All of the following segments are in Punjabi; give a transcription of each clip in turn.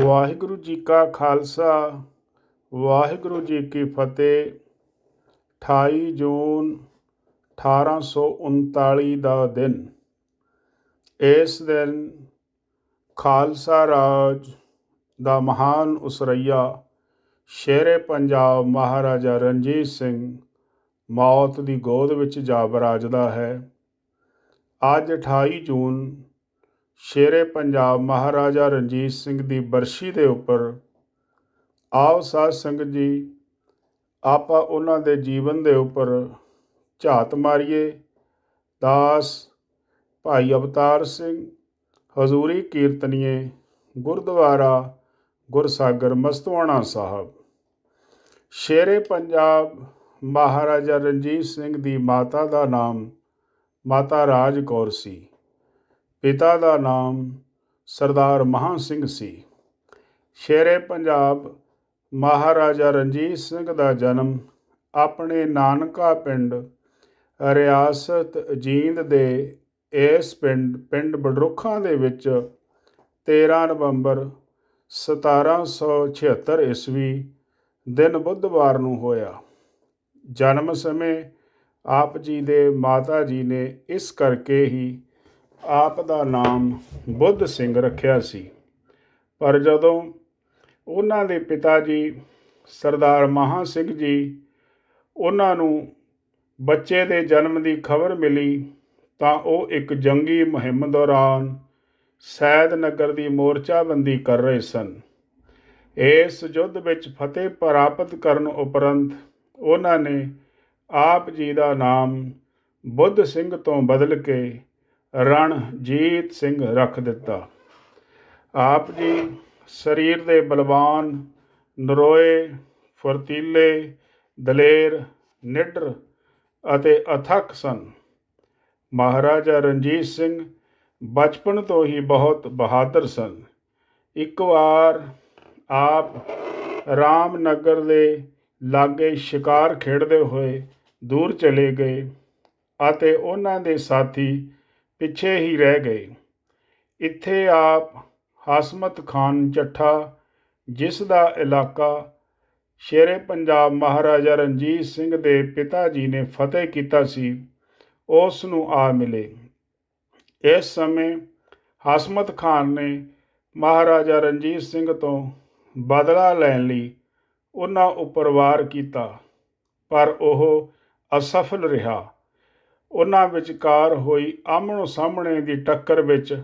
ਵਾਹਿਗੁਰੂ ਜੀ ਕਾ ਖਾਲਸਾ, ਵਾਹਿਗੁਰੂ ਜੀ ਕੀ ਫਤਿਹ। 28 ਜੂਨ 1839 ਦਾ ਦਿਨ। ਇਸ ਦਿਨ ਖਾਲਸਾ ਰਾਜ ਦਾ ਮਹਾਨ ਉਸਰਈਆ ਸ਼ੇਰੇ ਪੰਜਾਬ ਮਹਾਰਾਜਾ ਰਣਜੀਤ ਸਿੰਘ ਮੌਤ ਦੀ ਗੋਦ ਵਿੱਚ ਜਾ ਬਰਾਜਦਾ ਹੈ। ਅੱਜ 28 ਜੂਨ ਸ਼ੇਰੇ ਪੰਜਾਬ ਮਹਾਰਾਜਾ ਰਣਜੀਤ ਸਿੰਘ ਦੀ ਬਰਸ਼ੀ ਦੇ ਉੱਪਰ ਆਓ ਸਾਧ ਸੰਗਤ ਜੀ, ਆਪਾਂ ਉਹਨਾਂ ਦੇ ਜੀਵਨ ਦੇ ਉੱਪਰ ਝਾਤ ਮਾਰੀਏ। ਦਾਸ ਭਾਈ ਅਵਤਾਰ ਸਿੰਘ, ਹਜ਼ੂਰੀ ਕੀਰਤਨੀਏ, ਗੁਰਦੁਆਰਾ ਗੁਰਸਾਗਰ ਮਸਤਵਾਣਾ ਸਾਹਿਬ। ਸ਼ੇਰੇ ਪੰਜਾਬ ਮਹਾਰਾਜਾ ਰਣਜੀਤ ਸਿੰਘ ਦੀ ਮਾਤਾ ਦਾ ਨਾਮ ਮਾਤਾ ਰਾਜ ਕੌਰ ਸੀ। ਪਿਤਾ ਦਾ ਨਾਮ ਸਰਦਾਰ ਮਹਾਂ ਸਿੰਘ ਸੀ। ਸ਼ੇਰੇ ਪੰਜਾਬ ਮਹਾਰਾਜਾ ਰਣਜੀਤ ਸਿੰਘ ਦਾ ਜਨਮ ਆਪਣੇ ਨਾਨਕਾ ਪਿੰਡ ਰਿਆਸਤ ਜੀਂਦ ਦੇ ਇਸ ਪਿੰਡ ਪਿੰਡ ਬਡਰੁੱਖਾਂ ਦੇ ਵਿੱਚ 13 ਨਵੰਬਰ 1776 ਈਸਵੀ ਦਿਨ ਬੁੱਧਵਾਰ ਨੂੰ ਹੋਇਆ। ਜਨਮ ਸਮੇਂ ਆਪ ਜੀ ਦੇ ਮਾਤਾ ਜੀ ਨੇ ਇਸ ਕਰਕੇ ਹੀ ਆਪ ਦਾ ਨਾਮ ਬੁੱਧ ਸਿੰਘ ਰੱਖਿਆ ਸੀ। ਪਰ ਜਦੋਂ ਉਹਨਾਂ ਦੇ ਪਿਤਾ ਜੀ ਸਰਦਾਰ ਮਹਾਂ ਸਿੰਘ ਜੀ ਉਹਨਾਂ ਨੂੰ ਬੱਚੇ ਦੇ ਜਨਮ ਦੀ ਖਬਰ ਮਿਲੀ ਤਾਂ ਉਹ ਇੱਕ ਜੰਗੀ ਮੁਹਿੰਮ ਦੌਰਾਨ ਸੈਦ ਨਗਰ ਦੀ ਮੋਰਚਾਬੰਦੀ ਕਰ ਰਹੇ ਸਨ। ਇਸ ਯੁੱਧ ਵਿੱਚ ਫਤਿਹ ਪ੍ਰਾਪਤ ਕਰਨ ਉਪਰੰਤ ਉਹਨਾਂ ਨੇ ਆਪ ਜੀ ਦਾ ਨਾਮ ਬੁੱਧ ਸਿੰਘ ਤੋਂ ਬਦਲ ਕੇ ਰਣਜੀਤ ਸਿੰਘ ਰੱਖ ਦਿੱਤਾ। ਆਪ ਜੀ ਸਰੀਰ ਦੇ ਬਲਵਾਨ, ਨਰੋਏ, ਫੁਰਤੀਲੇ, ਦਲੇਰ, ਨਿਡਰ ਅਤੇ ਅਥਕ ਸਨ। ਮਹਾਰਾਜਾ ਰਣਜੀਤ ਸਿੰਘ ਬਚਪਨ ਤੋਂ ਹੀ ਬਹੁਤ ਬਹਾਦਰ ਸਨ। ਇੱਕ ਵਾਰ ਆਪ ਰਾਮਨਗਰ ਦੇ ਲਾਗੇ ਸ਼ਿਕਾਰ ਖੇਡਦੇ ਹੋਏ ਦੂਰ ਚਲੇ ਗਏ ਅਤੇ ਉਹਨਾਂ ਦੇ ਸਾਥੀ ਪਿੱਛੇ ਹੀ ਰਹਿ ਗਏ। ਇੱਥੇ ਆਪ ਹਾਸਮਤ ਖਾਨ ਚੱਠਾ, ਜਿਸ ਦਾ ਇਲਾਕਾ ਸ਼ੇਰੇ ਪੰਜਾਬ ਮਹਾਰਾਜਾ ਰਣਜੀਤ ਸਿੰਘ ਦੇ ਪਿਤਾ ਜੀ ਨੇ ਫਤਿਹ ਕੀਤਾ ਸੀ, ਉਸ ਨੂੰ ਆ ਮਿਲੇ। ਇਸ ਸਮੇਂ ਹਸਮਤ ਖਾਨ ਨੇ ਮਹਾਰਾਜਾ ਰਣਜੀਤ ਸਿੰਘ ਤੋਂ ਬਦਲਾ ਲੈਣ ਲਈ ਉਹਨਾਂ ਉੱਪਰ ਵਾਰ ਕੀਤਾ, ਪਰ ਉਹ ਅਸਫਲ ਰਿਹਾ। ਉਹਨਾਂ ਵਿਚਕਾਰ ਹੋਈ ਆਮਣੋ ਸਾਹਮਣੇ ਦੀ ਟੱਕਰ ਵਿੱਚ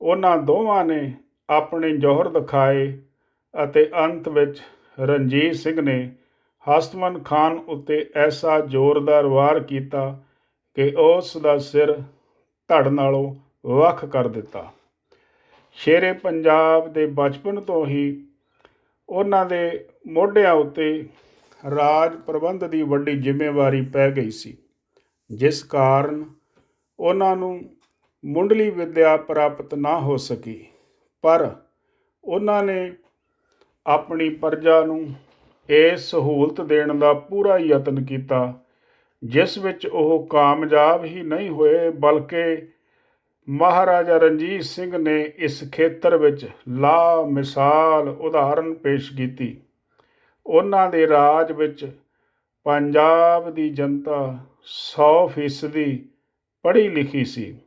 ਉਹਨਾਂ ਦੋਵਾਂ ਨੇ ਆਪਣੇ ਜੋਹਰ ਦਿਖਾਏ ਅਤੇ ਅੰਤ ਵਿੱਚ ਰਣਜੀਤ ਸਿੰਘ ਨੇ ਹਸਤਮਨ ਖਾਨ ਉੱਤੇ ਐਸਾ ਜ਼ੋਰਦਾਰ ਵਾਰ ਕੀਤਾ ਕਿ ਉਸ ਦਾ ਸਿਰ ਧੜ ਨਾਲੋਂ ਵੱਖ ਕਰ ਦਿੱਤਾ। ਸ਼ੇਰੇ ਪੰਜਾਬ ਦੇ ਬਚਪਨ ਤੋਂ ਹੀ ਉਹਨਾਂ ਦੇ ਮੋਢਿਆਂ ਉੱਤੇ ਰਾਜ ਪ੍ਰਬੰਧ ਦੀ ਵੱਡੀ ਜ਼ਿੰਮੇਵਾਰੀ ਪੈ ਗਈ ਸੀ। ਜਿਸ ਕਾਰਨ ਉਹਨਾਂ ਨੂੰ ਮੁੰਡਲੀ ਵਿੱਦਿਆ ਪ੍ਰਾਪਤ ਨਾ ਹੋ ਸਕੀ। ਪਰ ਉਹਨਾਂ ਨੇ ਆਪਣੀ ਪ੍ਰਜਾ ਨੂੰ ਇਹ ਸਹੂਲਤ ਦੇਣ ਦਾ ਪੂਰਾ ਯਤਨ ਕੀਤਾ, ਜਿਸ ਵਿੱਚ ਉਹ ਕਾਮਯਾਬ ਹੀ ਨਹੀਂ ਹੋਏ, ਬਲਕਿ ਮਹਾਰਾਜਾ ਰਣਜੀਤ ਸਿੰਘ ਨੇ ਇਸ ਖੇਤਰ ਵਿੱਚ ਲਾ ਮਿਸਾਲ ਉਦਾਹਰਨ ਪੇਸ਼ ਕੀਤੀ। ਉਹਨਾਂ ਦੇ ਰਾਜ ਵਿੱਚ ਪੰਜਾਬ ਦੀ ਜਨਤਾ 100% ਪੜ੍ਹੀ ਲਿਖੀ ਸੀ।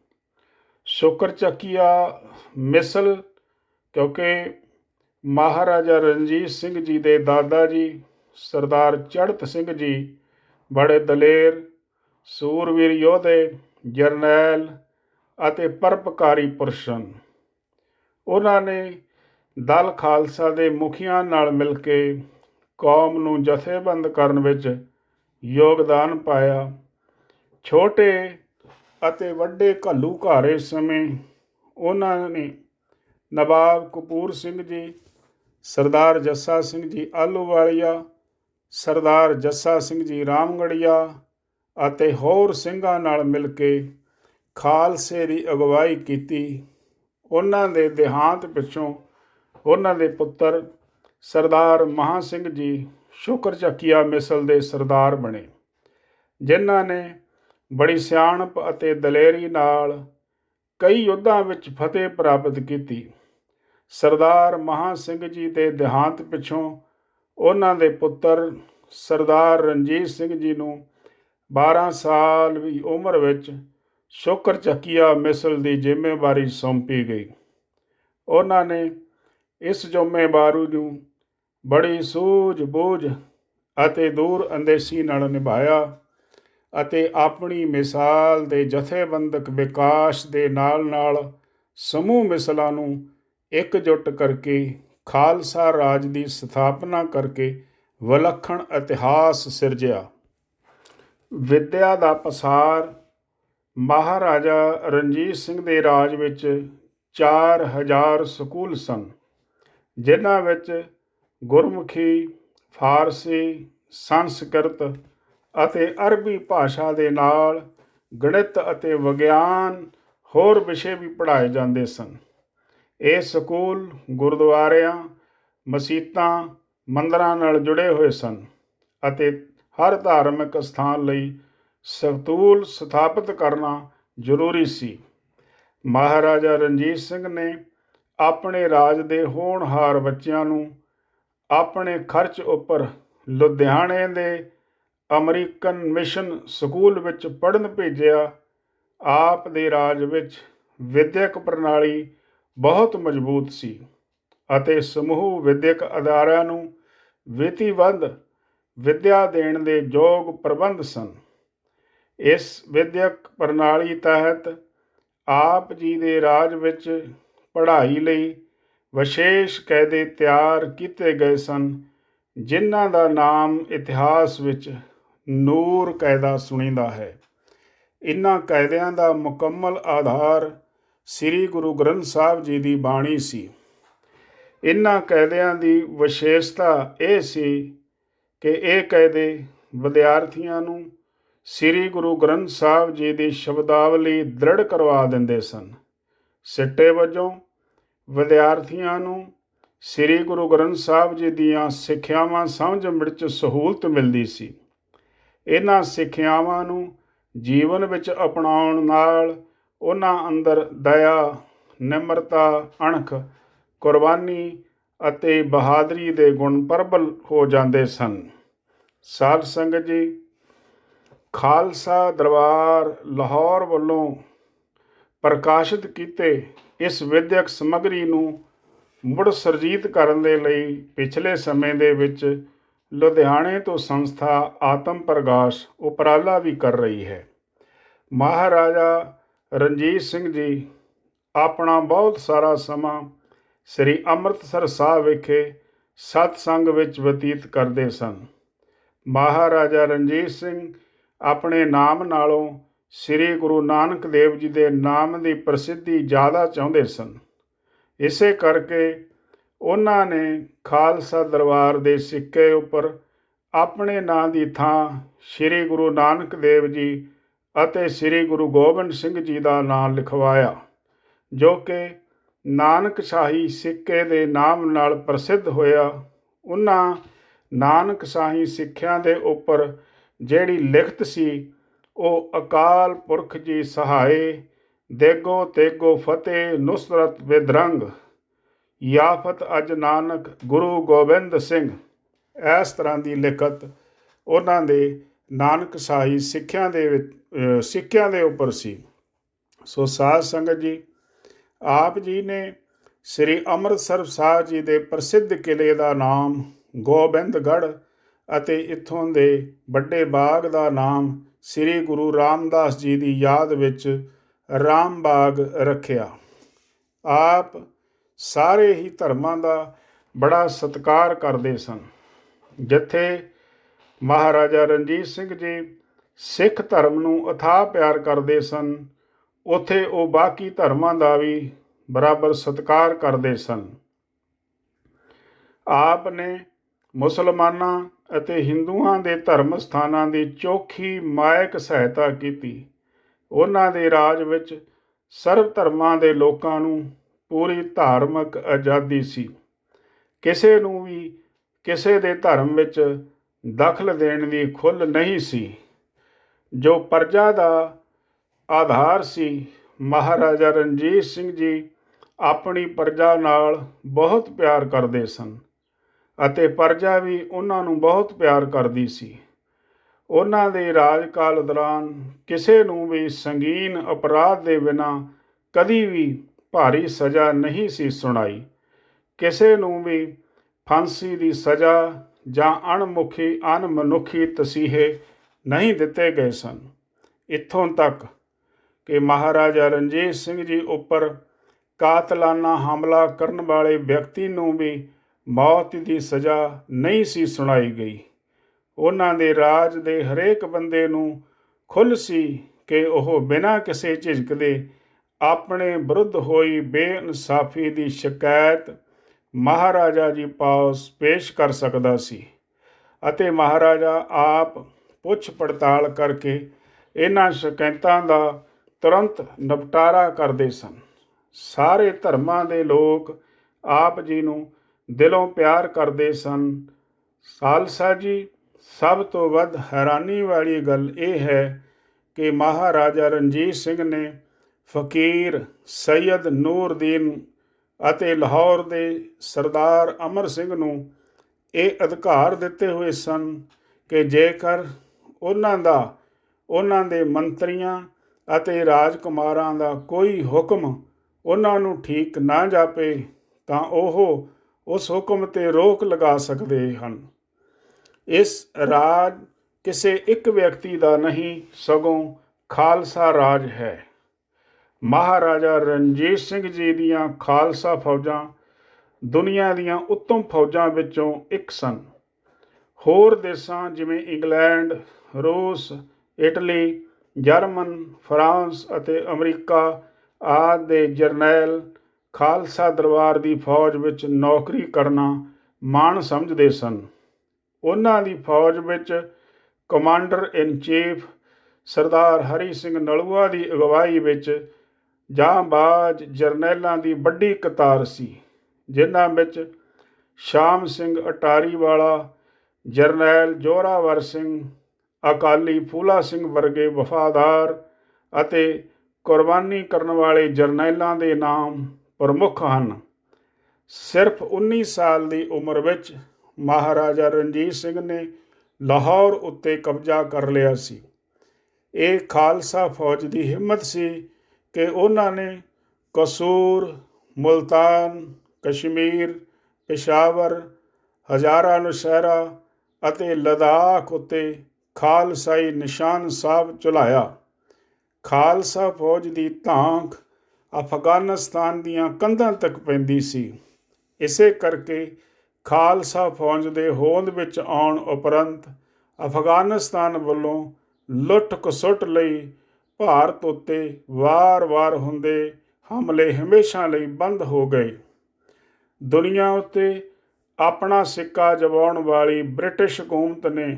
ਸ਼ੁਕਰ ਚੱਕੀਆ ਮਿਸਲ, ਕਿਉਂਕਿ ਮਹਾਰਾਜਾ ਰਣਜੀਤ ਸਿੰਘ ਜੀ ਦੇ ਦਾਦਾ ਜੀ, ਸਰਦਾਰ ਚੜਤ ਸਿੰਘ ਜੀ, ਬੜੇ ਦਲੇਰ, ਸੂਰਵੀਰ ਯੋਧੇ, ਜਰਨੈਲ ਅਤੇ ਪਰਪਕਾਰੀ ਪੁਰਸ਼ ਸਨ। ਉਹਨਾਂ ਨੇ ਦਲ ਖਾਲਸਾ ਦੇ ਮੁਖੀਆਂ ਨਾਲ ਮਿਲ ਕੇ ਕੌਮ ਨੂੰ ਜਥੇਬੰਦ ਕਰਨ ਵਿੱਚ ਯੋਗਦਾਨ ਪਾਇਆ। ਛੋਟੇ ਅਤੇ ਵੱਡੇ ਘੱਲੂਘਾਰੇ ਸਮੇਂ ਉਹਨਾਂ ਨੇ ਨਵਾਬ ਕਪੂਰ ਸਿੰਘ ਜੀ, ਸਰਦਾਰ ਜੱਸਾ ਸਿੰਘ ਜੀ ਆਲੂਵਾਲੀਆ, ਸਰਦਾਰ ਜੱਸਾ ਸਿੰਘ ਜੀ ਰਾਮਗੜੀਆ ਅਤੇ ਹੋਰ ਸਿੰਘਾਂ ਨਾਲ ਮਿਲ ਕੇ ਖਾਲਸੇ ਦੀ ਅਗਵਾਈ ਕੀਤੀ। ਉਹਨਾਂ ਦੇ ਦੇਹਾਂਤ ਪਿੱਛੋਂ ਉਹਨਾਂ ਦੇ ਪੁੱਤਰ ਸਰਦਾਰ ਮਹਾਂ ਸਿੰਘ ਜੀ ਸ਼ੁਕਰ ਚੱਕੀਆ ਮਿਸਲ ਦੇ ਸਰਦਾਰ ਬਣੇ, ਜਿਨ੍ਹਾਂ ਨੇ ਬੜੀ ਸਿਆਣਪ ਅਤੇ ਦਲੇਰੀ ਨਾਲ ਕਈ ਯੁੱਧਾਂ ਵਿੱਚ ਫਤਿਹ ਪ੍ਰਾਪਤ ਕੀਤੀ। ਸਰਦਾਰ ਮਹਾਂ ਸਿੰਘ ਜੀ ਦੇ ਦੇਹਾਂਤ ਪਿੱਛੋਂ ਉਹਨਾਂ ਦੇ ਪੁੱਤਰ ਸਰਦਾਰ ਰਣਜੀਤ ਸਿੰਘ ਜੀ ਨੂੰ 12 ਸਾਲ ਦੀ ਉਮਰ ਵਿੱਚ ਸ਼ੁਕਰ ਚੱਕੀਆ ਮਿਸਲ ਦੀ ਜ਼ਿੰਮੇਵਾਰੀ ਸੌਂਪੀ ਗਈ। ਉਹਨਾਂ ਨੇ ਇਸ ਜ਼ਿੰਮੇਵਾਰੀ ਨੂੰ ਬੜੀ ਸੂਝ-ਬੂਝ ਅਤੇ ਦੂਰ ਅੰਦੇਸ਼ੀ ਨਾਲ ਨਿਭਾਇਆ। ਅਤੇ ਆਪਣੀ ਮਿਸਾਲ ਦੇ ਜਥੇਬੰਦਕ ਵਿਕਾਸ ਦੇ ਨਾਲ-ਨਾਲ ਸਮੂਹ ਮਿਸਲਾਂ ਨੂੰ ਇਕਜੁੱਟ ਕਰਕੇ ਖਾਲਸਾ ਰਾਜ ਦੀ ਸਥਾਪਨਾ ਕਰਕੇ ਵਿਲੱਖਣ ਇਤਿਹਾਸ ਸਿਰਜਿਆ। ਵਿਦਿਆ ਦਾ ਪਸਾਰ ਮਹਾਰਾਜਾ ਰਣਜੀਤ ਸਿੰਘ ਦੇ ਰਾਜ ਵਿੱਚ 4000 ਸਕੂਲ ਸਨ, ਜਿਨ੍ਹਾਂ ਵਿੱਚ ਗੁਰਮੁਖੀ, ਫਾਰਸੀ, ਸੰਸਕ੍ਰਿਤ ਅਤੇ ਅਰਬੀ ਭਾਸ਼ਾ ਦੇ ਨਾਲ ਗਣਿਤ ਅਤੇ ਵਿਗਿਆਨ ਹੋਰ ਵਿਸ਼ੇ ਵੀ ਪੜ੍ਹਾਏ ਜਾਂਦੇ ਸਨ। ਇਹ ਸਕੂਲ ਗੁਰਦੁਆਰਿਆਂ, ਮਸੀਤਾਂ, ਮੰਦਰਾਂ ਨਾਲ ਜੁੜੇ ਹੋਏ ਸਨ ਅਤੇ ਹਰ ਧਾਰਮਿਕ ਸਥਾਨ ਲਈ ਸਕੂਲ ਸਥਾਪਿਤ ਕਰਨਾ ਜ਼ਰੂਰੀ ਸੀ। ਮਹਾਰਾਜਾ ਰਣਜੀਤ ਸਿੰਘ ਨੇ ਆਪਣੇ ਰਾਜ ਦੇ ਹੋਣਹਾਰ ਬੱਚਿਆਂ ਨੂੰ ਆਪਣੇ ਖਰਚ ਉੱਪਰ ਲੁਧਿਆਣੇ ਦੇ ਅਮਰੀਕਨ ਮਿਸ਼ਨ ਸਕੂਲ ਵਿੱਚ ਪੜ੍ਹਨ ਭੇਜਿਆ, ਆਪ ਦੇ ਰਾਜ ਵਿੱਚ ਵਿਦਿਅਕ ਪ੍ਰਣਾਲੀ ਬਹੁਤ ਮਜ਼ਬੂਤ ਸੀ ਅਤੇ ਸਮੂਹ ਵਿਦਿਅਕ ਅਦਾਰਿਆਂ ਨੂੰ ਵਿੱਤੀਬੰਦ ਵਿਦਿਆ ਦੇਣ ਦੇ ਯੋਗ ਪ੍ਰਬੰਧ ਸਨ। ਇਸ ਵਿਦਿਅਕ ਪ੍ਰਣਾਲੀ ਤਹਿਤ ਆਪ ਜੀ ਦੇ ਰਾਜ ਵਿੱਚ ਪੜ੍ਹਾਈ ਲਈ ਵਿਸ਼ੇਸ਼ ਕਾਇਦੇ ਤਿਆਰ ਕੀਤੇ ਗਏ ਸਨ, ਜਿਨ੍ਹਾਂ ਦਾ ਨਾਮ ਇਤਿਹਾਸ ਵਿੱਚ ਨੂਰ ਕਾਇਦਾ ਸੁਣੀਦਾ ਹੈ। ਇਨ੍ਹਾਂ ਕਾਇਦਿਆਂ ਦਾ ਮੁਕੰਮਲ ਆਧਾਰ ਸ੍ਰੀ ਗੁਰੂ ਗ੍ਰੰਥ ਸਾਹਿਬ ਜੀ ਦੀ ਬਾਣੀ ਸੀ। ਇਨ੍ਹਾਂ ਕਾਇਦਿਆਂ ਦੀ ਵਿਸ਼ੇਸ਼ਤਾ ਇਹ ਸੀ ਕਿ ਇਹ ਕਾਇਦੇ ਵਿਦਿਆਰਥੀਆਂ ਨੂੰ ਸ੍ਰੀ ਗੁਰੂ ਗ੍ਰੰਥ ਸਾਹਿਬ ਜੀ ਦੀ ਸ਼ਬਦਾਵਲੀ ਦ੍ਰਿੜ ਕਰਵਾ ਦਿੰਦੇ ਸਨ। ਸਿੱਟੇ ਵਜੋਂ ਵਿਦਿਆਰਥੀਆਂ ਨੂੰ ਸ੍ਰੀ ਗੁਰੂ ਗ੍ਰੰਥ ਸਾਹਿਬ ਜੀ ਦੀਆਂ ਸਿੱਖਿਆਵਾਂ ਸਮਝਣ ਵਿੱਚ ਸਹੂਲਤ ਮਿਲਦੀ ਸੀ। ਇਹਨਾਂ ਸਿੱਖਿਆਵਾਂ ਨੂੰ ਜੀਵਨ ਵਿੱਚ ਅਪਣਾਉਣ ਨਾਲ ਉਹਨਾਂ ਅੰਦਰ ਦਇਆ, ਨਿਮਰਤਾ, ਅਣਖ, ਕੁਰਬਾਨੀ ਅਤੇ ਬਹਾਦਰੀ ਦੇ ਗੁਣ ਪ੍ਰਬਲ ਹੋ ਜਾਂਦੇ ਸਨ। ਸਾਧ ਸੰਗਤ ਜੀ, ਖਾਲਸਾ ਦਰਬਾਰ ਲਾਹੌਰ ਵੱਲੋਂ ਪ੍ਰਕਾਸ਼ਿਤ ਕੀਤੇ ਇਸ ਵਿਦਿਅਕ ਸਮੱਗਰੀ ਨੂੰ ਮੁੜ ਸਰਜੀਤ ਕਰਨ ਦੇ ਲਈ ਪਿਛਲੇ ਸਮੇਂ ਦੇ ਵਿੱਚ ਲੁਧਿਆਣੇ ਤੋਂ ਸੰਸਥਾ ਆਤਮ ਪ੍ਰਗਾਸ਼ ਉਪਰਾਲਾ ਵੀ ਕਰ ਰਹੀ ਹੈ। ਮਹਾਰਾਜਾ ਰਣਜੀਤ ਸਿੰਘ ਜੀ, ਆਪਣਾ ਬਹੁਤ ਸਾਰਾ ਸਮਾਂ ਸ੍ਰੀ ਅੰਮ੍ਰਿਤਸਰ ਸਾਹਿਬ ਵਿਖੇ ਸਤਸੰਗ ਵਿੱਚ ਬਤੀਤ ਕਰਦੇ ਸਨ। ਮਹਾਰਾਜਾ ਰਣਜੀਤ ਸਿੰਘ ਆਪਣੇ ਨਾਮ ਨਾਲੋਂ ਸ੍ਰੀ ਗੁਰੂ ਨਾਨਕ ਦੇਵ ਜੀ ਦੇ ਨਾਮ ਦੀ ਪ੍ਰਸਿੱਧੀ ਜ਼ਿਆਦਾ ਚਾਹੁੰਦੇ ਸਨ। ਇਸੇ ਕਰਕੇ ਉਹਨਾਂ ਨੇ ਖਾਲਸਾ ਦਰਬਾਰ ਦੇ ਸਿੱਕੇ ਉੱਪਰ ਆਪਣੇ ਨਾਂ ਦੀ ਥਾਂ ਸ੍ਰੀ ਗੁਰੂ ਨਾਨਕ ਦੇਵ ਜੀ ਅਤੇ ਸ੍ਰੀ ਗੁਰੂ ਗੋਬਿੰਦ ਸਿੰਘ ਜੀ ਦਾ ਨਾਮ ਲਿਖਵਾਇਆ, ਜੋ ਕਿ ਨਾਨਕ ਸ਼ਾਹੀ ਸਿੱਕੇ ਦੇ ਨਾਮ ਨਾਲ ਪ੍ਰਸਿੱਧ ਹੋਇਆ। ਉਹਨਾਂ ਨਾਨਕ ਸ਼ਾਹੀ ਸਿੱਖਿਆ ਦੇ ਉੱਪਰ ਜਿਹੜੀ ਲਿਖਤ ਸੀ, ਉਹ ਅਕਾਲ ਪੁਰਖ ਜੀ ਸਹਾਏ ਦੇਗੋ ਤੇਗੋ ਫਤਿਹ, ਨੁਸਰਤ ਬਿਦਰੰਗ ਯਾਫਤ ਅਜ ਨਾਨਕ ਗੁਰੂ ਗੋਬਿੰਦ ਸਿੰਘ। ਇਸ ਤਰ੍ਹਾਂ ਦੀ ਲਿਖਤ ਉਹਨਾਂ ਦੇ ਨਾਨਕ ਸ਼ਾਹੀ ਸਿੱਖਿਆ ਦੇ ਵਿੱਚ ਸਿੱਖਿਆ ਦੇ ਉੱਪਰ ਸੀ। ਸੋ ਸਾਧ ਸੰਗਤ ਜੀ, ਆਪ ਜੀ ਨੇ ਸ੍ਰੀ ਅੰਮ੍ਰਿਤਸਰ ਸਾਹਿਬ ਜੀ ਦੇ ਪ੍ਰਸਿੱਧ ਕਿਲੇ ਦਾ ਨਾਮ ਗੋਬਿੰਦਗੜ੍ਹ ਅਤੇ ਇੱਥੋਂ ਦੇ ਵੱਡੇ ਬਾਗ ਦਾ ਨਾਮ ਸ੍ਰੀ ਗੁਰੂ ਰਾਮਦਾਸ ਜੀ ਦੀ ਯਾਦ ਵਿੱਚ ਰਾਮ ਬਾਗ ਰੱਖਿਆ। ਆਪ ਸਾਰੇ ਹੀ ਧਰਮਾਂ ਦਾ ਬੜਾ ਸਤਿਕਾਰ ਕਰਦੇ ਸਨ। ਜਿੱਥੇ ਮਹਾਰਾਜਾ ਰਣਜੀਤ ਸਿੰਘ ਜੀ ਸਿੱਖ ਧਰਮ ਨੂੰ ਅਥਾਹ ਪਿਆਰ ਕਰਦੇ ਸਨ, ਉਥੇ ਉਹ ਬਾਕੀ ਧਰਮਾਂ ਦਾ ਵੀ ਬਰਾਬਰ ਸਤਿਕਾਰ ਕਰਦੇ ਸਨ। ਆਪ ਨੇ ਮੁਸਲਮਾਨਾਂ ਅਤੇ ਹਿੰਦੂਆਂ ਦੇ ਧਰਮ ਸਥਾਨਾਂ ਦੀ ਚੋਖੀ ਮਾਇਕ ਸਹਾਇਤਾ ਕੀਤੀ। ਉਹਨਾਂ ਦੇ ਰਾਜ ਵਿੱਚ ਸਰਵ ਧਰਮਾਂ ਦੇ ਲੋਕਾਂ ਨੂੰ ਪੂਰੀ ਧਾਰਮਿਕ ਆਜ਼ਾਦੀ ਸੀ। ਕਿਸੇ ਨੂੰ ਵੀ ਕਿਸੇ ਦੇ ਧਰਮ ਵਿੱਚ ਦਖਲ ਦੇਣ ਦੀ ਖੁੱਲ੍ਹ ਨਹੀਂ ਸੀ। ਜੋ ਪ੍ਰਜਾ ਦਾ ਆਧਾਰ ਸੀ, ਮਹਾਰਾਜਾ ਰਣਜੀਤ ਸਿੰਘ ਜੀ ਆਪਣੀ ਪ੍ਰਜਾ ਨਾਲ ਬਹੁਤ ਪਿਆਰ ਕਰਦੇ ਸਨ ਅਤੇ ਪਰਜਾ ਵੀ ਉਹਨਾਂ ਨੂੰ ਬਹੁਤ ਪਿਆਰ ਕਰਦੀ ਸੀ। ਉਹਨਾਂ ਦੇ ਰਾਜਕਾਲ ਦੌਰਾਨ ਕਿਸੇ ਨੂੰ ਵੀ ਸੰਗੀਨ ਅਪਰਾਧ ਦੇ ਬਿਨਾਂ ਕਦੀ ਵੀ ਭਾਰੀ ਸਜ਼ਾ ਨਹੀਂ ਸੀ ਸੁਣਾਈ। ਕਿਸੇ ਨੂੰ ਵੀ ਫਾਂਸੀ ਦੀ ਸਜ਼ਾ ਜਾਂ ਅਣਮੁਖੀ, ਅਣਮਨੁੱਖੀ ਤਸੀਹੇ ਨਹੀਂ ਦਿੱਤੇ ਗਏ ਸਨ। ਇੱਥੋਂ ਤੱਕ ਕਿ ਮਹਾਰਾਜਾ ਰਣਜੀਤ ਸਿੰਘ ਜੀ ਉੱਪਰ ਕਾਤਲਾਨਾ ਹਮਲਾ ਕਰਨ ਵਾਲੇ ਵਿਅਕਤੀ ਨੂੰ ਵੀ ਮੌਤ ਦੀ ਸਜ਼ਾ ਨਹੀਂ ਸੀ ਸੁਣਾਈ ਗਈ। ਉਹਨਾਂ ਦੇ ਰਾਜ ਦੇ ਹਰੇਕ ਬੰਦੇ ਨੂੰ ਖੁੱਲ੍ਹ ਸੀ ਕਿ ਉਹ ਬਿਨਾਂ ਕਿਸੇ ਝਿਜਕ ਦੇ ਆਪਣੇ ਵਿਰੁੱਧ ਹੋਈ ਬੇਇਨਸਾਫੀ ਦੀ ਸ਼ਿਕਾਇਤ ਮਹਾਰਾਜਾ ਜੀ ਪਾਸ ਪੇਸ਼ ਕਰ ਸਕਦਾ ਸੀ ਅਤੇ ਮਹਾਰਾਜਾ ਆਪ ਪੁੱਛ ਪੜਤਾਲ ਕਰਕੇ ਇਹਨਾਂ ਸ਼ਿਕਾਇਤਾਂ ਦਾ ਤੁਰੰਤ ਨਿਪਟਾਰਾ ਕਰਦੇ ਸਨ। ਸਾਰੇ ਧਰਮਾਂ ਦੇ ਲੋਕ ਆਪ ਜੀ ਨੂੰ ਦਿਲੋਂ ਪਿਆਰ ਕਰਦੇ ਸਨ। ਸਾਲਸਾ ਜੀ, ਸਭ ਤੋਂ ਵੱਧ ਹੈਰਾਨੀ ਵਾਲੀ ਗੱਲ ਇਹ ਹੈ ਕਿ ਮਹਾਰਾਜਾ ਰਣਜੀਤ ਸਿੰਘ ਨੇ ਫਕੀਰ ਸੈਯਦ ਨੂਰਦੀਨ ਅਤੇ ਲਾਹੌਰ ਦੇ ਸਰਦਾਰ ਅਮਰ ਸਿੰਘ ਨੂੰ ਇਹ ਅਧਿਕਾਰ ਦਿੱਤੇ ਹੋਏ ਸਨ ਕਿ ਜੇਕਰ ਉਹਨਾਂ ਦਾ, ਉਹਨਾਂ ਦੇ ਮੰਤਰੀਆਂ ਅਤੇ ਰਾਜਕੁਮਾਰਾਂ ਦਾ ਕੋਈ ਹੁਕਮ ਉਹਨਾਂ ਨੂੰ ਠੀਕ ਨਾ ਜਾਪੇ, ਤਾਂ ਉਹ ਉਸ ਹੁਕਮ ਤੇ ਰੋਕ ਲਗਾ ਸਕਦੇ ਹਨ। ਇਸ ਰਾਜ ਕਿਸੇ ਇੱਕ ਵਿਅਕਤੀ ਦਾ ਨਹੀਂ, ਸਗੋਂ ਖਾਲਸਾ ਰਾਜ ਹੈ। ਮਹਾਰਾਜਾ ਰਣਜੀਤ ਸਿੰਘ ਜੀ ਦੀਆਂ ਖਾਲਸਾ ਫੌਜਾਂ ਦੁਨੀਆ ਦੀਆਂ ਉੱਤਮ ਫੌਜਾਂ ਵਿੱਚੋਂ ਇੱਕ ਸਨ। ਹੋਰ ਦੇਸ਼ਾਂ ਜਿਵੇਂ ਇੰਗਲੈਂਡ, ਰੂਸ, ਇਟਲੀ, ਜਰਮਨ, ਫਰਾਂਸ ਅਤੇ ਅਮਰੀਕਾ ਆਦਿ ਦੇ ਜਰਨੈਲ ਖਾਲਸਾ ਦਰਬਾਰ ਦੀ ਫੌਜ ਵਿੱਚ ਨੌਕਰੀ ਕਰਨਾ ਮਾਣ ਸਮਝਦੇ ਸਨ। ਉਹਨਾਂ ਦੀ ਫੌਜ ਵਿੱਚ commander in chief Sardar Hari Singh Nalwa ਦੀ ਅਗਵਾਈ ਵਿੱਚ ਜਾਂਬਾਜ਼ ਜਰਨੈਲਾਂ ਦੀ ਵੱਡੀ ਕਤਾਰ ਸੀ, ਜਿਨ੍ਹਾਂ ਵਿੱਚ ਸ਼ਾਮ ਸਿੰਘ ਅਟਾਰੀ ਵਾਲਾ, ਜਰਨੈਲ ਜੋਰਾਵਰ ਸਿੰਘ, ਅਕਾਲੀ ਫੂਲਾ ਸਿੰਘ ਵਰਗੇ ਵਫਾਦਾਰ ਅਤੇ ਕੁਰਬਾਨੀ ਕਰਨ ਵਾਲੇ ਜਰਨੈਲਾਂ ਦੇ ਨਾਮ ਪ੍ਰਮੁੱਖ ਹਨ। ਸਿਰਫ 19 ਸਾਲ ਦੀ ਉਮਰ ਵਿੱਚ ਮਹਾਰਾਜਾ ਰਣਜੀਤ ਸਿੰਘ ਨੇ ਲਾਹੌਰ ਉੱਤੇ ਕਬਜ਼ਾ ਕਰ ਲਿਆ ਸੀ। ਇਹ ਖਾਲਸਾ ਫੌਜ ਦੀ ਹਿੰਮਤ ਸੀ ਕਿ ਉਹਨਾਂ ਨੇ ਕਸੂਰ, ਮੁਲਤਾਨ, ਕਸ਼ਮੀਰ, ਪਿਸ਼ਾਵਰ, ਹਜ਼ਾਰਾਂ ਨੁਸ਼ਹਿਰਾ ਅਤੇ ਲਦਾਖ ਉੱਤੇ ਖਾਲਸਾਈ ਨਿਸ਼ਾਨ ਸਾਹਿਬ ਚੁਲਾਇਆ। ਖਾਲਸਾ ਫੌਜ ਦੀ ਧਾਂਕ ਅਫਗਾਨਿਸਤਾਨ ਦੀਆਂ ਕੰਧਾਂ ਤੱਕ ਪੈਂਦੀ ਸੀ। ਇਸੇ ਕਰਕੇ ਖਾਲਸਾ ਫੌਜ ਦੇ ਹੋਂਦ ਵਿੱਚ ਆਉਣ ਉਪਰੰਤ ਅਫਗਾਨਿਸਤਾਨ ਵੱਲੋਂ ਲੁੱਟ ਕਸੁੱਟ ਲਈ ਭਾਰਤ ਉੱਤੇ ਵਾਰ-ਵਾਰ ਹੁੰਦੇ ਹਮਲੇ ਹਮੇਸ਼ਾ ਲਈ ਬੰਦ ਹੋ ਗਏ। ਦੁਨੀਆ ਉੱਤੇ ਆਪਣਾ ਸਿੱਕਾ ਜਵਾਉਣ ਵਾਲੀ ਬ੍ਰਿਟਿਸ਼ ਹਕੂਮਤ ਨੇ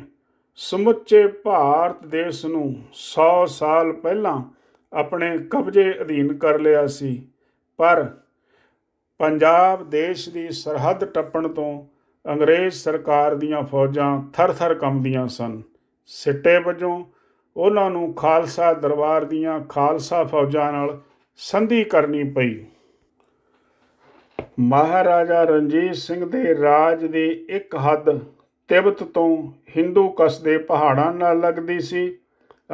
ਸਮੁੱਚੇ ਭਾਰਤ ਦੇਸ਼ ਨੂੰ 100 ਸਾਲ ਪਹਿਲਾਂ ਆਪਣੇ ਕਬਜ਼ੇ ਅਧੀਨ ਕਰ ਲਿਆ ਸੀ, ਪਰ ਪੰਜਾਬ ਦੇਸ਼ ਦੀ ਸਰਹੱਦ ਟੱਪਣ ਤੋਂ ਅੰਗਰੇਜ਼ ਸਰਕਾਰ ਦੀਆਂ ਫੌਜਾਂ ਥਰ-ਥਰ ਕੰਬਦੀਆਂ ਸਨ। ਸਿੱਟੇ ਵਜੋਂ ਉਹਨਾਂ ਨੂੰ ਖਾਲਸਾ ਦਰਬਾਰ ਦੀਆਂ ਖਾਲਸਾ ਫੌਜਾਂ ਨਾਲ ਸੰਧੀ ਕਰਨੀ ਪਈ। ਮਹਾਰਾਜਾ ਰਣਜੀਤ ਸਿੰਘ ਦੇ ਰਾਜ ਦੀ ਇੱਕ ਹੱਦ ਤਿਬਤ ਤੋਂ ਹਿੰਦੂ ਕਸ ਪਹਾੜਾਂ ਨਾਲ ਲੱਗਦੀ ਸੀ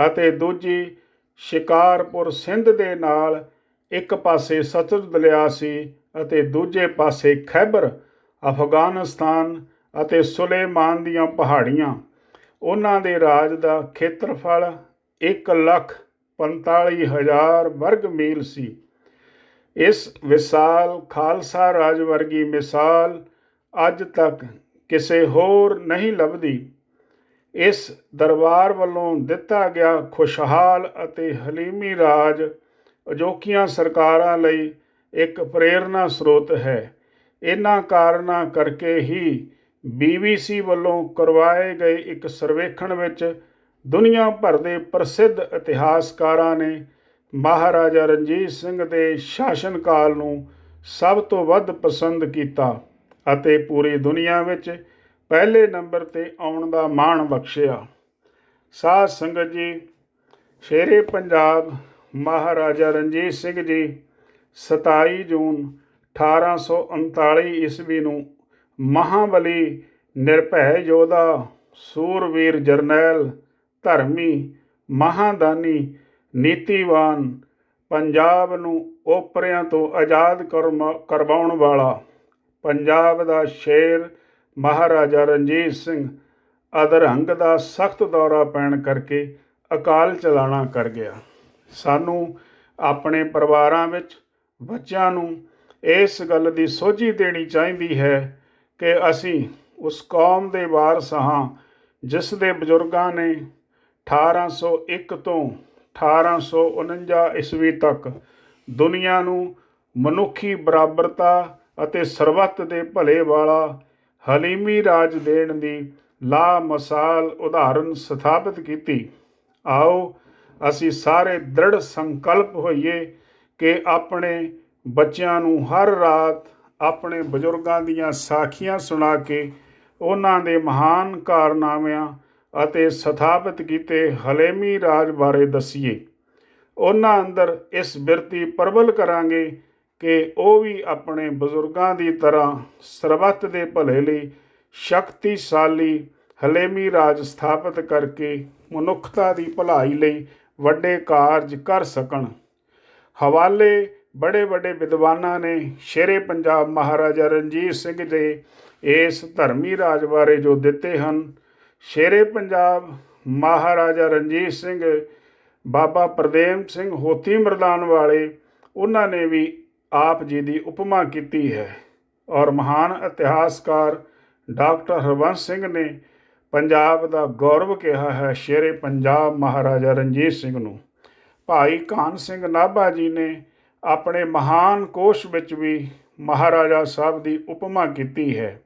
ਅਤੇ ਦੂਜੀ ਸ਼ਿਕਾਰਪੁਰ ਸਿੰਧ ਦੇ ਨਾਲ ਇੱਕ ਪਾਸੇ ਸਤਲੁਜ ਦਰਿਆ ਸੀ ਅਤੇ ਦੂਜੇ ਪਾਸੇ ਖੈਬਰ, ਅਫਗਾਨਿਸਤਾਨ ਅਤੇ ਸੁਲੇਮਾਨ ਦੀਆਂ ਪਹਾੜੀਆਂ। ਉਹਨਾਂ ਦੇ ਰਾਜ ਦਾ ਖੇਤਰਫਲ 1 ਲੱਖ 45 ਹਜ਼ਾਰ ਵਰਗ ਮੀਲ ਸੀ। ਇਸ ਵਿਸ਼ਾਲ ਖਾਲਸਾ ਰਾਜ ਵਰਗੀ ਮਿਸਾਲ ਅੱਜ ਤੱਕ ਕਿਸੇ ਹੋਰ ਨਹੀਂ ਲੱਭਦੀ। ਇਸ ਦਰਬਾਰ ਵੱਲੋਂ ਦਿੱਤਾ ਗਿਆ ਖੁਸ਼ਹਾਲ ਅਤੇ ਹਲੀਮੀ ਰਾਜ ਅਜੋਕੀਆਂ ਸਰਕਾਰਾਂ ਲਈ ਇੱਕ ਪ੍ਰੇਰਨਾ ਸਰੋਤ ਹੈ। ਇਹਨਾਂ ਕਾਰਨਾਂ ਕਰਕੇ ਹੀ BBC ਵੱਲੋਂ ਕਰਵਾਏ ਗਏ ਇੱਕ ਸਰਵੇਖਣ ਵਿੱਚ ਦੁਨੀਆ ਭਰ ਦੇ ਪ੍ਰਸਿੱਧ ਇਤਿਹਾਸਕਾਰਾਂ ਨੇ ਮਹਾਰਾਜਾ ਰਣਜੀਤ ਸਿੰਘ ਦੇ ਸ਼ਾਸਨ ਕਾਲ ਨੂੰ ਸਭ ਤੋਂ ਵੱਧ ਪਸੰਦ ਕੀਤਾ ਅਤੇ ਪੂਰੀ ਦੁਨੀਆ ਵਿੱਚ ਪਹਿਲੇ ਨੰਬਰ ਤੇ ਆਉਣ ਦਾ ਮਾਣ ਬਖਸ਼ਿਆ। ਸਾਧ ਸੰਗਤ ਜੀ, ਸ਼ੇਰੇ ਪੰਜਾਬ ਮਹਾਰਾਜਾ ਰਣਜੀਤ ਸਿੰਘ ਜੀ 27 ਜੂਨ 1839 ਈਸਵੀ ਨੂੰ ਮਹਾਬਲੀ ਨਿਰਭੈ ਯੋਧਾ, ਸੂਰਵੀਰ ਜਰਨੈਲ, ਧਰਮੀ, ਮਹਾਦਾਨੀ, ਨੀਤੀਵਾਨ, ਪੰਜਾਬ ਨੂੰ ਓਪਰਿਆਂ ਤੋਂ ਆਜ਼ਾਦ ਕਰਮਾ- ਕਰਵਾਉਣ ਵਾਲਾ। ਪੰਜਾਬ ਦਾ ਸ਼ੇਰ ਮਹਾਰਾਜਾ ਰਣਜੀਤ ਸਿੰਘ ਅਧਰੰਗ ਦਾ ਸਖਤ ਦੌਰਾ ਪੈਣ ਕਰਕੇ ਅਕਾਲ ਚਲਾਣਾ ਕਰ ਗਿਆ। ਸਾਨੂੰ ਆਪਣੇ ਪਰਿਵਾਰਾਂ ਵਿੱਚ ਬੱਚਿਆਂ ਨੂੰ ਇਸ ਗੱਲ ਦੀ ਸੋਝੀ ਦੇਣੀ ਚਾਹੀਦੀ ਹੈ ਕਿ ਅਸੀਂ ਉਸ ਕੌਮ ਦੇ ਵਾਰਸ ਹਾਂ, ਜਿਸ ਦੇ ਬਜ਼ੁਰਗਾਂ ਨੇ 1801 ਤੋਂ 1849 ਈਸਵੀ ਤੱਕ ਦੁਨੀਆ ਨੂੰ ਮਨੁੱਖੀ ਬਰਾਬਰਤਾ ਅਤੇ ਸਰਬੱਤ ਦੇ ਭਲੇ ਵਾਲਾ ਹਲੀਮੀ ਰਾਜ ਦੇਣ ਦੀ ਲਾ ਮਸਾਲ ਉਦਾਹਰਨ ਸਥਾਪਿਤ ਕੀਤੀ। ਆਓ, ਅਸੀਂ ਸਾਰੇ ਦ੍ਰਿੜ ਸੰਕਲਪ ਹੋਈਏ ਕਿ ਆਪਣੇ ਬੱਚਿਆਂ ਨੂੰ ਹਰ ਰਾਤ ਆਪਣੇ ਬਜ਼ੁਰਗਾਂ ਦੀਆਂ ਸਾਖੀਆਂ ਸੁਣਾ ਕੇ ਉਹਨਾਂ ਦੇ ਮਹਾਨ ਕਾਰਨਾਮਿਆਂ ਅਤੇ ਸਥਾਪਿਤ ਕੀਤੇ ਹਲੇਮੀ ਰਾਜ ਬਾਰੇ ਦਸੀਏ। ਉਹਨਾਂ ਅੰਦਰ ਇਸ ਬਿਰਤੀ ਪ੍ਰਬਲ ਕਰਾਂਗੇ ਕਿ ਉਹ ਵੀ ਆਪਣੇ ਬਜ਼ੁਰਗਾਂ ਦੀ ਤਰ੍ਹਾਂ ਸਰਬੱਤ ਦੇ ਭਲੇ ਲਈ ਸ਼ਕਤੀਸ਼ਾਲੀ ਹਲੇਮੀ ਰਾਜ ਸਥਾਪਿਤ ਕਰਕੇ ਮਨੁੱਖਤਾ ਦੀ ਭਲਾਈ ਲਈ ਵੱਡੇ ਕਾਰਜ ਕਰ ਸਕਣ। ਹਵਾਲੇ ਬੜੇ ਵੱਡੇ ਵਿਦਵਾਨਾਂ ਨੇ ਸ਼ੇਰੇ ਪੰਜਾਬ ਮਹਾਰਾਜਾ ਰਣਜੀਤ ਸਿੰਘ ਦੇ ਇਸ ਧਰਮੀ ਰਾਜ ਬਾਰੇ ਜੋ ਦਿੱਤੇ ਹਨ, ਸ਼ੇਰੇ ਪੰਜਾਬ ਮਹਾਰਾਜਾ ਰਣਜੀਤ ਸਿੰਘ, ਬਾਬਾ ਪ੍ਰਦੇਮ ਸਿੰਘ ਹੋਤੀ ਮਰਦਾਨ ਵਾਲੇ, ਉਹਨਾਂ ਨੇ ਵੀ ਆਪ ਜੀ ਦੀ ਉਪਮਾ ਕੀਤੀ ਹੈ ਔਰ ਮਹਾਨ ਇਤਿਹਾਸਕਾਰ ਡਾਕਟਰ ਹਰਬੰਸ ਸਿੰਘ ਨੇ ਪੰਜਾਬ ਦਾ ਗੌਰਵ ਕਿਹਾ ਹੈ ਸ਼ੇਰੇ ਪੰਜਾਬ ਮਹਾਰਾਜਾ ਰਣਜੀਤ ਸਿੰਘ ਨੂੰ। ਭਾਈ ਕਾਨ ਸਿੰਘ ਨਾਭਾ ਜੀ ਨੇ ਆਪਣੇ ਮਹਾਨ ਕੋਸ਼ ਵਿੱਚ ਵੀ ਮਹਾਰਾਜਾ ਸਾਹਿਬ ਦੀ ਉਪਮਾ ਕੀਤੀ ਹੈ।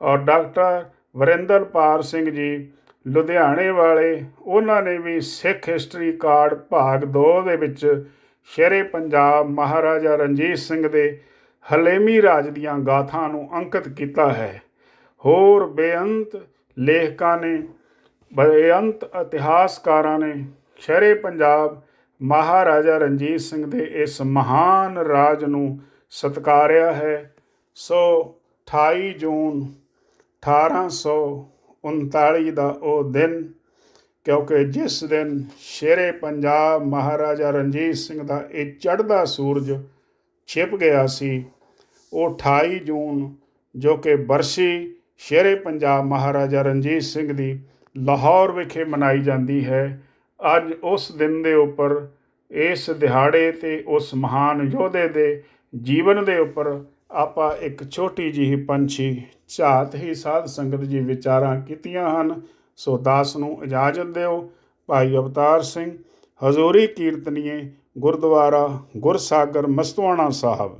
ਔਰ ਡਾਕਟਰ ਵਰਿੰਦਰਪਾਲ ਸਿੰਘ ਜੀ ਲੁਧਿਆਣੇ ਵਾਲੇ, ਉਹਨਾਂ ਨੇ ਵੀ ਸਿੱਖ ਹਿਸਟਰੀ ਕਾਰਡ ਭਾਗ 2 ਦੇ ਵਿੱਚ ਸ਼ੇਰੇ ਪੰਜਾਬ ਮਹਾਰਾਜਾ ਰਣਜੀਤ ਸਿੰਘ ਦੇ ਹਲੇਮੀ ਰਾਜ ਦੀਆਂ ਗਾਥਾਂ ਨੂੰ ਅੰਕਿਤ ਕੀਤਾ ਹੈ। ਹੋਰ ਬੇਅੰਤ ਲੇਖਕਾਂ ਨੇ, ਬੇਅੰਤ ਇਤਿਹਾਸਕਾਰਾਂ ਨੇ ਸ਼ੇਰੇ ਪੰਜਾਬ ਮਹਾਰਾਜਾ ਰਣਜੀਤ ਸਿੰਘ ਦੇ ਇਸ ਮਹਾਨ ਰਾਜ ਨੂੰ ਸਤਕਾਰਿਆ ਹੈ। ਸੋ 28 ਜੂਨ 1839 ਦਾ ਉਹ ਦਿਨ, ਕਿਉਂਕਿ ਜਿਸ ਦਿਨ ਸ਼ੇਰੇ ਪੰਜਾਬ ਮਹਾਰਾਜਾ ਰਣਜੀਤ ਸਿੰਘ ਦਾ ਇਹ ਚੜ੍ਹਦਾ ਸੂਰਜ ਛਿਪ ਗਿਆ ਸੀ, ਉਹ 28 ਜੂਨ ਜੋ ਕਿ ਬਰਸੀ ਸ਼ੇਰੇ ਪੰਜਾਬ ਮਹਾਰਾਜਾ ਰਣਜੀਤ ਸਿੰਘ ਦੀ ਲਾਹੌਰ ਵਿਖੇ ਮਨਾਈ ਜਾਂਦੀ ਹੈ। ਅੱਜ ਉਸ ਦਿਨ ਦੇ ਉੱਪਰ, ਇਸ ਦਿਹਾੜੇ ਤੇ ਉਸ ਮਹਾਨ ਯੋਧੇ ਦੇ ਜੀਵਨ ਦੇ ਉੱਪਰ ਆਪਾਂ ਇੱਕ ਛੋਟੀ ਜਿਹੀ ਪੰਛੀ ਝਾਤ ਹੀ ਸਾਧ ਸੰਗਤ ਜੀ ਵਿਚਾਰਾਂ ਕੀਤੀਆਂ ਹਨ। ਸੋ ਦਾਸ ਨੂੰ ਇਜਾਜ਼ਤ ਦਿਓ। ਭਾਈ ਅਵਤਾਰ ਸਿੰਘ, ਹਜ਼ੂਰੀ ਕੀਰਤਨੀਏ, ਗੁਰਦੁਆਰਾ ਗੁਰਸਾਗਰ ਮਸਤਵਾਣਾ ਸਾਹਿਬ।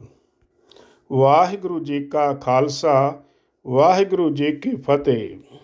ਵਾਹਿਗੁਰੂ ਜੀ ਕਾ ਖਾਲਸਾ, ਵਾਹਿਗੁਰੂ ਜੀ ਕੀ ਫਤਿਹ।